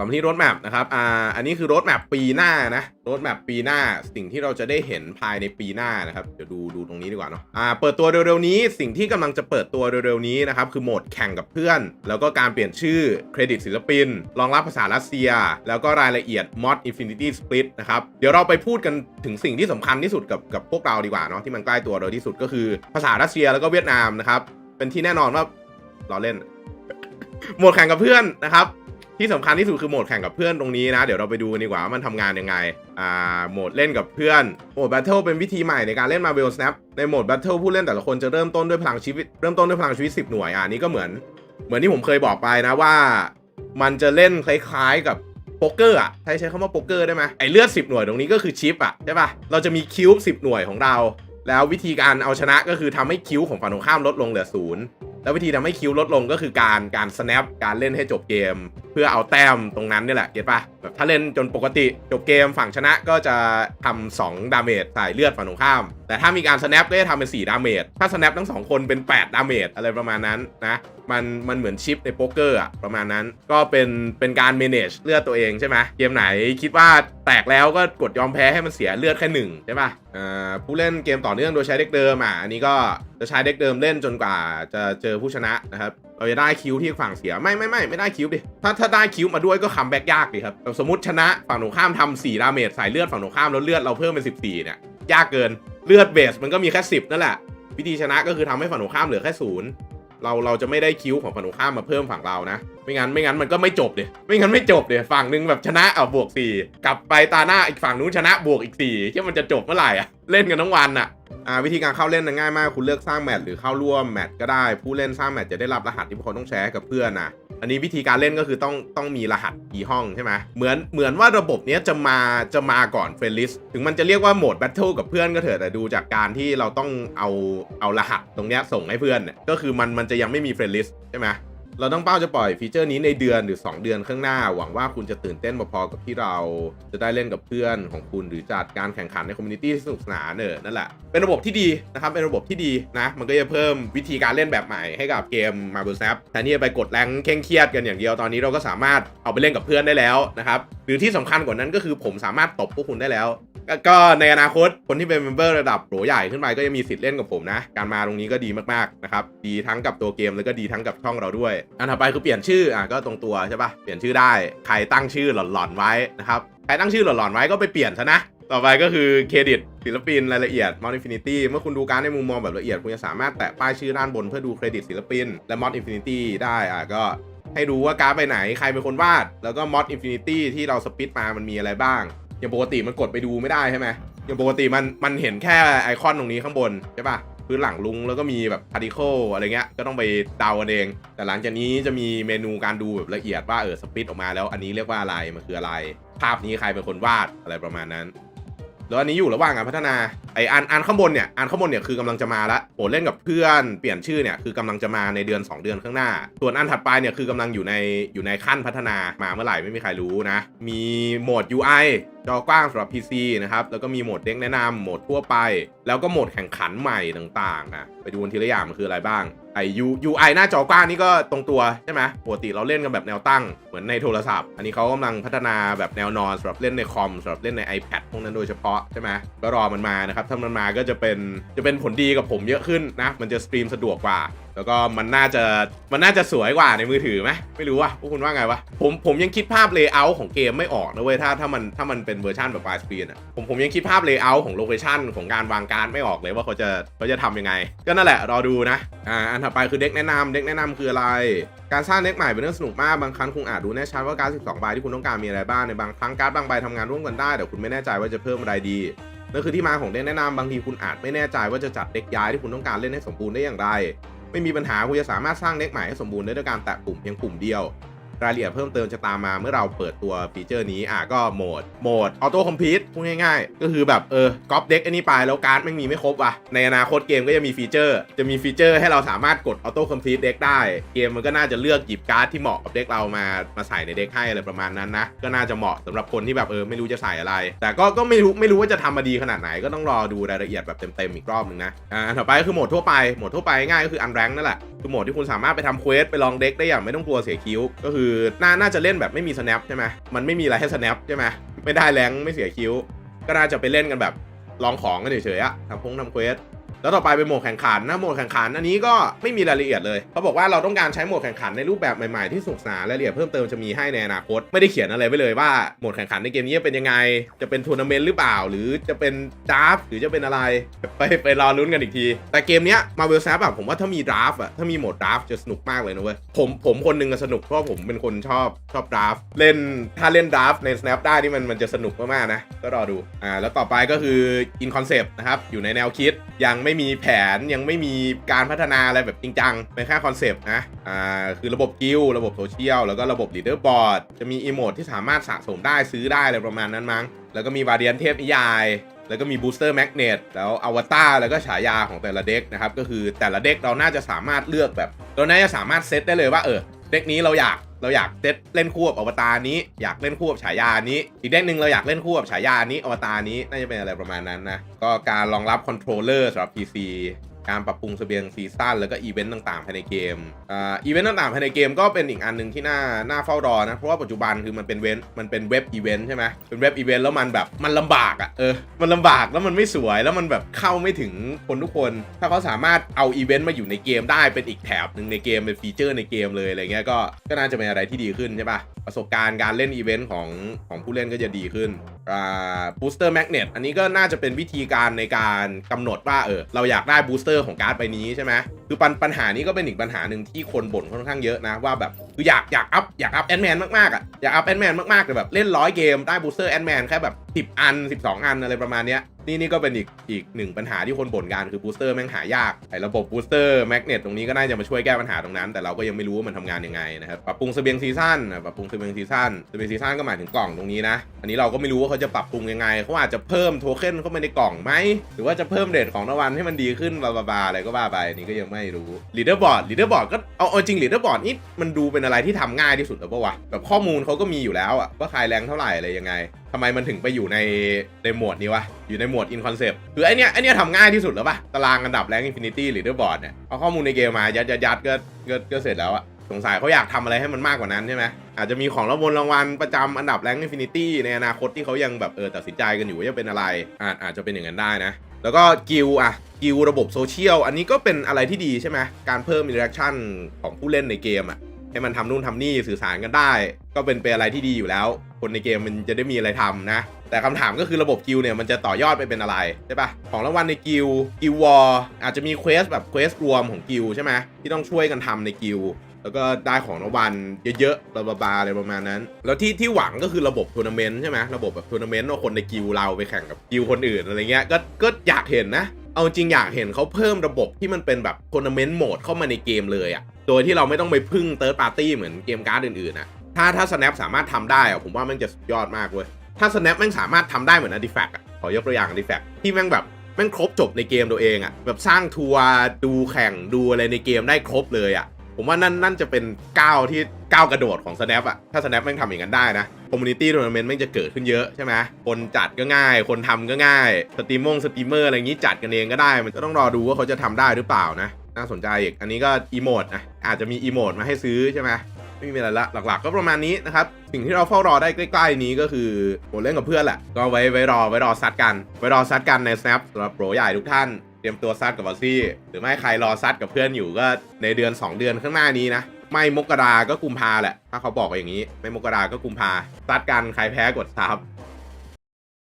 ลับมาที่รถแมพนะครับ อ่า อันนี้คือรถแมพปีหน้านะ รถแมพปีหน้า สิ่งที่เราจะได้เห็นภายในปีหน้านะครับ เดี๋ยวดูดูตรงนี้ดีกว่าเนาะ อ่า เปิดตัวเร็วๆนี้ สิ่งที่กำลังจะเปิดตัวเร็วๆนี้นะครับ คือโหมดแข่งกับเพื่อน แล้วก็การเปลี่ยนชื่อเครดิตศิลปิน รองรับภาษารัสเซีย แล้วก็รายละเอียด mod infinity split นะครับ เดี๋ยวเราไปพูดกันถึงสิ่งที่สำคัญที่สุดกับกับพวกเราดีกว่าเนาะ ที่มันใกล้ตัวเราที่สุดก็คือภาษารัสเซียแล้วก็เวียดนามนะครับ เป็นที่แน่นอนว่าเราเล่น โหมดแข่งกับเพื่อนนะครับ ที่สำคัญที่สุดคือโหมดแข่งกับเพื่อนตรงนี้นะ เดี๋ยวเราไปดูกันดีกว่าว่ามันทำงานยังไง อ่า โหมดเล่นกับเพื่อน โหมด Battle เป็นวิธีใหม่ในการเล่น Marvel Snap ในโหมด Battle ผู้เล่นแต่ละคนจะเริ่มต้นด้วยพลังชีวิต เริ่มต้นด้วยพลังชีวิต 10 หน่วย อ่านี่ก็เหมือน เหมือนที่ผมเคยบอกไปนะว่า มันจะเล่นคล้ายๆกับโป๊กเกอร์อะ ใช้ใช้คำว่าโป๊กเกอร์ได้ไหมไอเลือด 10 หน่วยตรงนี้ก็คือชิปอะใช่ปะเราจะมีคิวบ์10 หน่วยของเรา แล้ววิธีการเอาชนะก็คือทำให้คิวของฝั่งตรงข้ามลดลงเหลือศูนย์ แล้ววิธีทำให้คิวลดลงก็คือการการ snap การเล่นให้จบเกม เพื่อเอาแต้มตรงนั้นนี่แหละเก็ตปะแบบถ้าเล่นจนปกติจบเกมฝั่งชนะก็จะทำ2ดาเมจใส่เลือดฝั่งตรงข้าม แต่ถ้ามีการ snap ก็จะทำเป็น 4 ดาเมจถ้า snap ทั้งสองคนเป็น 8 ดาเมจอะไรประมาณนั้นนะมันมันเหมือนชิปในโป๊กเกอร์อะประมาณนั้นก็เป็นเป็นการ manage เลือดตัวเองใช่ไหมเกมไหนคิดว่าแตกแล้วก็กดยอมแพ้ให้มันเสียเลือดแค่หนึ่งใช่ปะอ่าผู้เล่นเกมต่อเนื่องโดยใช้เด็กเดิมอะอันนี้ก็จะใช้เด็กเดิมเล่นจนกว่าจะเจอผู้ชนะนะครับเราจะได้คิวที่ฝั่งเสียไม่ไม่ไม่ไม่ได้คิวดิถ้าถ้าได้คิวมาด้วยก็คัมแบ็กยากดิครับสมมติชนะฝั่งตรงข้ามทำ4ดาเมจใส่เลือดฝั่งตรงข้ามแล้วเลือดเราเพิ่มเป็น14เนี่ยยากเกินเลือดเบสมันก็มีแค่10นั่นแหละวิธีชนะก็คือทำให้ฝั่งตรงข้ามเหลือแค่ศูนย์เราเราจะไม่ได้คิวของฝั่งตรงข้ามมาเพิ่มฝั่งเรานะ ไม่งั้นไม่งั้นมันก็ไม่จบเดยไม่งั้นไม่จบเดยฝั่งหนึ่งแบบชนะเอาบวกสี่กลับไปตาหน้าอีกฝั่งนู้นชนะบวกอีกสี่ที่มันจะจบเมื่อไหร่อะเล่นกันทั้งวันอะ อ่าวิธีการเข้าเล่นนะง่ายมากคุณเลือกสร้างแมตช์หรือเข้าร่วมแมตช์ก็ได้ ผู้เล่นสร้างแมตช์จะได้รับรหัสที่พวกเขาต้องแชร์กับเพื่อนนะอันนี้วิธีการเล่นก็คือต้องต้องมีรหัสกี่ห้องใช่ไหมเหมือนเหมือนว่าระบบนี้จะมาจะมาก่อนเฟรนลิสถึงมันจะเรียกว่าโหมดแบทเทิลกับเพื่อนก็เถอะแต่ดูจากการที่เราต้องเอาเอารหัสตรงนี้ส่งให้เพื่อนก็คือมันมันจะยังไม่มีเฟรนลิสใช่ไหม เราต้องเป้าจะปล่อยฟีเจอร์นี้ในเดือนหรือ 2 เดือนข้างหน้า หวังว่าคุณจะตื่นเต้นพอๆกับที่เราจะได้เล่นกับเพื่อนของคุณหรือจัดการแข่งขันในคอมมูนิตี้ที่สนุกสนานเนอะนั่นแหละ เป็นระบบที่ดีนะครับเป็นระบบที่ดีนะ มันก็จะเพิ่มวิธีการเล่นแบบใหม่ให้กับเกม Marvel Snap แทนที่จะไปกดแรงเคร่งเครียดกันอย่างเดียวตอนนี้เราก็สามารถเอาไปเล่นกับเพื่อนได้แล้วนะครับหรือที่สำคัญกว่านั้นก็คือผมสามารถตบพวกคุณได้แล้ว ก็ในอนาคตคนที่เป็นเมมเบอร์ระดับโหลใหญ่ขึ้นไปก็จะมีสิทธิ์เล่นกับผมนะ การมาตรงนี้ก็ดีมากๆนะครับ ดีทั้งกับตัวเกมแล้วก็ดีทั้งกับช่องเราด้วย อันถัดไปคือเปลี่ยนชื่ออะก็ตรงตัวใช่ปะเปลี่ยนชื่อได้ ใครตั้งชื่อหลอนๆไว้นะครับใครตั้งชื่อหลอนๆไว้ก็ไปเปลี่ยนซะนะต่อไปก็คือเครดิตศิลปินรายละเอียด Mod Infinity เมื่อคุณดูการในมุมมองแบบละเอียด คุณจะสามารถแตะป้ายชื่อด้านบนเพื่อดูเครดิตศิลปิน และ Mod Infinity ได้อะก็ให้ดูว่าการ์ดไปไหนใครเป็นคนวาด แล้วก็ Mod Infinity ที่เราสปิตมามันมีอะไรบ้าง อย่างปกติมันกดไปดูไม่ได้ใช่ไหมอย่างปกติมันมันเห็นแค่ไอคอนตรงนี้ข้างบนใช่ปะพื้นหลังลุงแล้วก็มีแบบพาร์ติเคิลอะไรเงี้ยก็ต้องไปเดากันเอง แต่หลังจากนี้จะมีเมนูการดูแบบละเอียดว่าเออสปิดออกมาแล้วอันนี้เรียกว่าอะไรมันคืออะไร ภาพนี้ใครเป็นคนวาดอะไรประมาณนั้น แล้วอันนี้อยู่ระหว่างการพัฒนาไออันอันข้างบนเนี่ยอันข้างบนเนี่ยคือกำลังจะมาละโหเล่นกับเพื่อนเปลี่ยนชื่อเนี่ยคือกำลังจะมาในเดือน 2 เดือนข้างหน้า ส่วนอันถัดไปเนี่ยคือกำลังอยู่ในอยู่ในขั้นพัฒนามาเมื่อไหร่ไม่มีใครรู้นะ มีโหมด UI จอกว้างสำหรับ PC นะครับ แล้วก็มีโหมดเด็กแนะนำโหมดทั่วไป แล้วก็โหมดแข่งขันใหม่ต่างๆนะไปดูกันทีละอย่างมันคืออะไรบ้าง ไอ U UI หน้าจอกว้างนี่ก็ตรงตัวใช่ไหมปกติเราเล่นกันแบบแนวตั้งเหมือนในโทรศัพท์ อันนี้เขากำลังพัฒนาแบบแนวนอนสำหรับเล่นในคอมสำหรับเล่นใน iPad พวกนั้นโดยเฉพาะใช่ไหมก็รอมันมานะครับถ้ามันมาก็จะเป็นจะเป็นผลดีกับผมเยอะขึ้นนะมันจะสตรีมสะดวกกว่า แล้วก็มันน่าจะมันน่าจะสวยกว่าในมือถือไหมไม่รู้ว่ะพวกคุณว่าไงวะผมผมยังคิดภาพเลเยอร์ของเกมไม่ออกนะเว้ยถ้าถ้ามันถ้ามันเป็นเวอร์ชันแบบไฟสกรีนอะผมผมยังคิดภาพเลเยอร์ของโลเคชันของการวางการไม่ออกเลยว่าเขาจะเขาจะทำยังไง ก็นั่นแหละรอดูนะอ่าอันถัดไปคือเด็กแนะนำเด็กแนะนำคืออะไร การสร้างเด็กใหม่เป็นเรื่องสนุกมากบางครั้งคุณอาจดูแน่ชัดว่าการ 12 ใบที่คุณต้องการมีอะไรบ้างในบางครั้งการ์ดบางใบทำงานร่วมกันได้แต่คุณไม่แน่ใจว่าจะเพิ่มอะไรดีนั่นคือที่มาของเด็กแนะนำบางทีคุณอาจไม่แน่ใจว่าจะจัดเด็กย้ายที่คุณต้องการเล่นให้สมบูรณ์ได้อย่างไร ไม่มีปัญหาคุณจะสามารถสร้างเล็กใหม่ให้สมบูรณ์ได้ด้วยการแตะปุ่มเพียงปุ่มเดียว รายละเอียดเพิ่มเติมจะตามมาเมื่อเราเปิดตัวฟีเจอร์นี้อะก็โหมดโหมดออโต้คอมพิวต์พูดง่ายๆ ก็คือแบบเออก๊อปเด็กอันนี้ไปแล้วการ์ดไม่มีไม่ครบว่ะในอนาคตเกมก็จะมีฟีเจอร์ จะมีฟีเจอร์ให้เราสามารถกดออโต้คอมพิวต์เด็กได้ เกมมันก็น่าจะเลือกหยิบการ์ดที่เหมาะกับเด็กเรามามาใส่ในเด็กให้อะไรประมาณนั้นนะก็น่าจะเหมาะสำหรับคนที่แบบเออไม่รู้จะใส่อะไร แต่ก็ก็ไม่รู้ไม่รู้ว่าจะทำมาดีขนาดไหนก็ต้องรอดูรายละเอียดแบบเต็มๆอีกรอบหนึงนะอ่าต่อไปก็คือโหมดทั่วไปโหมดทั่วไปง่ายก็คืออันแรงนั่นแหละคือโหมดที่คุณสามารถไปทำเควสไปลองเด็กได้อย่างไม่ต้องกลัวเสียคิวก็คือน่าน่าจะเล่นแบบไม่มี snap ใช่ไหมมันไม่มีอะไรให้ snap ใช่ไหมไม่ได้แรงไม่เสียคิ้ว ก็น่าจะไปเล่นกันแบบลองของกันเฉยๆอะทำพงทำเควส แล้วต่อไปเป็นโหมดแข่งขันนะโหมดแข่งขันอันนี้ก็ไม่มีรายละเอียดเลยเขาบอกว่าเราต้องการใช้โหมดแข่งขันในรูปแบบใหม่ๆที่สนุกสนานรายละเอียดเพิ่มเติมจะมีให้ในอนาคตไม่ได้เขียนอะไรไว้เลยว่าโหมดแข่งขันในเกมนี้เป็นยังไง จะเป็นทัวร์นาเมนต์หรือเปล่า หรือจะเป็นดราฟหรือจะเป็นอะไรไปไปรอลุ้นกันอีกที แต่เกมเนี้ยมาเวลแซฟอะผมว่าถ้ามีดราฟอะถ้ามีโหมดดราฟจะสนุกมากเลยนะเว้ยผมผมคนหนึงสนุกเพราะผมเป็นคนชอบชอบดราฟเล่นถ้าเล่นดราฟใน snap ได้นี่มันมันจะสนุกมากๆนะก็รอดูอ่าแล้วต่อไปก็คือ in concept นะครับอยู่ในแนวคิดยังไไม่มีแผนยังไม่มีการพัฒนาอะไรแบบจริงจังเป็นแค่คอนเซปต์นะอ่าคือระบบกิลระบบโซเชียลแล้วก็ระบบลีดเดอร์บอร์ดจะมีอีโมดที่สามารถสะสมได้ซื้อได้อะไรประมาณนั้นมั้ง แล้วก็มีวาเดียนเทพนิยาย แล้วก็มีบูสเตอร์แมกเนตแล้วอวตารแล้วก็ฉายาของแต่ละเด็กนะครับ ก็คือแต่ละเด็กเราน่าจะสามารถเลือกแบบ เราน่าจะสามารถเซตได้เลยว่าเออเด็กนี้เราอยาก เราอยากเซตเล่นคู่กับอวตารนี้ อยากเล่นคู่กับฉายานี้ อีกเด็กหนึ่งเราอยากเล่นคู่กับฉายานี้อวตารนี้น่าจะเป็นอะไรประมาณนั้นนะก็การรองรับคอนโทรลเลอร์สำหรับ PC การปรับปรุงเสบียงซีซั่นแล้วก็อีเวนต์ต่างๆภายในเกมอ่าอีเวนต์ต่างๆภายในเกมก็เป็นอีกอันหนึ่งที่น่าน่าเฝ้ารอนะ เพราะว่าปัจจุบันคือมันเป็นเวนมันเป็นเว็บอีเวนต์ใช่ไหมเป็นเว็บอีเวนต์แล้วมันแบบมันลำบากอะ่ะเออมันลำบากแล้วมันไม่สวยแล้วมันแบบเข้าไม่ถึงคนทุกคน ถ้าเขาสามารถเอาอีเวนต์มาอยู่ในเกมได้เป็นอีกแถบหนึ่งในเกมเป็นฟีเจอร์ในเกมเลยอะไรเงี้ยก็ก็น่าจะเป็นอะไรที่ดีขึ้นใช่ปะ ประสบการณ์การเล่นอีเวนต์ของของผู้เล่นก็จะดีขึ้นอ่าบูสเตอร์แมกเนตอันนี้ก็น่าจะเป็นวิธีการในการกำหนดว่าเออเราอยากได้บูสเตอร์ของการ์ดใบนี้ใช่ไหมคือปัญปัญหานี้ก็เป็นอีกปัญหาหนึ่งที่คนบ่นค่อนข้างเยอะนะว่าแบบ คืออยากอยากอัพอยากอัพแอนแมนมากๆอะอยากอัพแอนแมนมากๆแต่แบบเล่นร้อยเกมได้บูสเตอร์แอนแมนแค่แบบ 10 อัน 12 อันอะไรประมาณเนี้ยนี่นี่ก็เป็นอีกอีกหนึ่งปัญหาที่คนบ่นกันคือบูสเตอร์แม่งหายากไอ้ระบบบูสเตอร์แมกเนตตรงนี้ก็น่าจะมาช่วยแก้ปัญหาตรงนั้น แต่เราก็ยังไม่รู้ว่ามันทำงานยังไงนะครับปรับปรุงเสบียงซีซั่นอะปรับปรุงเสบียงซีซั่นเสบียงซีซั่นก็หมายถึงกล่องตรงนี้นะ อันนี้เราก็ไม่รู้ว่าเขาจะปรับปรุงยังไงเขาอาจจะเพิ่มโทเค็นเข้ามาในกล่องไหมหรือว่าจะเพิ่มเรทของรางวัลให้มันดีขึ้นบลาบลาอะไรก็ว่าไปอันนี่ก็ยังไม่รู้ลีดเดอร์บอร์ดลีดเดอร์บอร์ดก็เอาเอาจริงลีดเดอร์บอร์ดนี่มันดูเป็นอะไรที่ทำง่ายที่สุดแล้วปะวะแบบข้อมูลเขาก็มีอยู่แล้วอะว่าใครแรงเท่าไหร่อะไรยังไงทำไมมันถึงไปอยู่ในในหมวดนี้วะอยู่ในหมวด in concept คือไอเนี้ยไอเนี้ยทำง่ายที่สุดแล้วปะตารางอันดับแรง infinity หรือ leaderboard เนี่ยเอาข้อมูลในเกมมายัดยัดยัดก็ก็ก็เสร็จแล้วอะสงสัยเขาอยากทำอะไรให้มันมากกว่านั้นใช่ไหมอาจจะมีของรางวัลรางวัลประจำอันดับแรง infinity ในอนาคตที่เขายังแบบเออตัดสินใจกันอยู่ว่าจะเป็นอะไรอาจอาจจะเป็นอย่างนั้นได้นะ แล้วก็กิลอะกิลระบบโซเชียลอันนี้ก็เป็นอะไรที่ดีใช่ไหมการเพิ่ม interaction ของผู้เล่นในเกมอะ ให้มันทำนู่นทำนี่สื่อสารกันได้ ก็เป็นเป็นอะไรที่ดีอยู่แล้ว คนในเกมมันจะได้มีอะไรทำนะ แต่คำถามก็คือระบบกิลเนี่ยมันจะต่อยอดไปเป็นอะไรใช่ปะของรางวัลในกิลกิลวอร์อาจจะมีเควสแบบเควสรวมของกิลใช่ไหมที่ต้องช่วยกันทำในกิลแล้วก็ได้ของรางวัลเยอะๆบลาบลาๆอะไรประมาณนั้น แล้วที่ที่หวังก็คือระบบทัวร์นาเมนต์ใช่ไหมระบบแบบทัวร์นาเมนต์ว่าคนในกิลเราไปแข่งกับกิลคนอื่นอะไรเงี้ยก็ก็อยากเห็นนะ เอาจริงอยากเห็นเขาเพิ่มระบบที่มันเป็นแบบทัวร์นาเมนต์โหมดเข้ามาในเกมเลยอะ โดยที่เราไม่ต้องไปพึ่งเติร์ดปาร์ตี้เหมือนเกมการ์ดอื่นๆนะถ้าถ้า Snap สามารถทำได้อะผมว่าแม่งจะสุดยอดมากเว้ยถ้า Snap แม่งสามารถทำได้เหมือน Artifact อะขอยกตัวอย่าง Artifact ที่แม่งแบบแม่งครบจบในเกมตัวเองอะแบบสร้างทัวร์ดูแข่งดูอะไรในเกมได้ครบเลยอะผมว่านั่นนั่นจะเป็นก้าวที่ก้าวกระโดดของ Snap อะถ้า Snap แม่งทำอย่างนั้นได้นะคอมมูนิตี้ทัวร์นาเมนแม่งจะเกิดขึ้นเยอะใช่ไหมคนจัดก็ง่าย คนทำก็ง่ายสตรีมมงสตรีมเมอร์อะไรอย่างนี้จัดกันเองก็ได้ มันก็ต้องรอดูว่าเขาจะทำได้หรือเปล่านะ น่าสนใจอีก อันนี้ก็อีโมดนะอาจจะมีอีโมดมาให้ซื้อใช่ไหมไม่มีอะไรละหลักๆ ก็ประมาณนี้นะครับ สิ่งที่เราเฝ้ารอได้ใกล้ ๆ นี้ก็คือผมเล่นกับเพื่อนแหละ ก็ไว้ไว้รอไว้รอซัดกัน ไว้รอซัดกันใน snap สำหรับโปรใหญ่ทุกท่านเตรียมตัวซัดกับบอสซี่ หรือไม่ใครรอซัดกับเพื่อนอยู่ก็ในเดือน 2 เดือนข้างหน้านี้นะ ไม่มกราก็กุมภาแหละ ถ้าเขาบอกอย่างนี้ ไม่มกราก็กุมภาซัดกันใครแพ้กดซับ